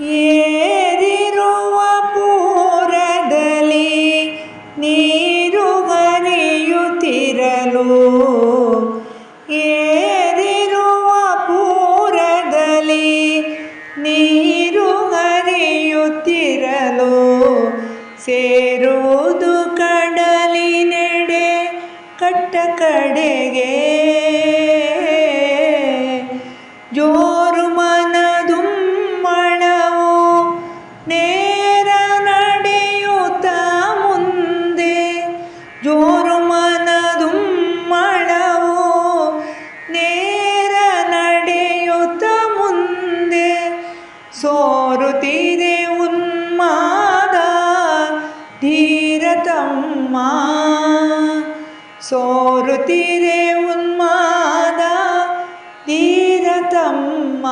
ಏರಿರುವ ಪೂರದಲ್ಲಿ ನೀರು ಹರಿಯುತ್ತಿರಲು. ಏರಿರುವ ಪೂರದಲ್ಲಿ ನೀರು ಹರಿಯುತ್ತಿರಲು. ಸೇರುವುದು ಕಡಲಿನೆಡೆ ಕಟ್ಟ ಕಡೆಗೆ ಸೋರುತ್ತಿದೆ ಉನ್ಮಾದ ಧೀರತಮ್ಮ ಸೋರುತ್ತಿದೆ ಉನ್ಮಾದ ಧೀರತಮ್ಮ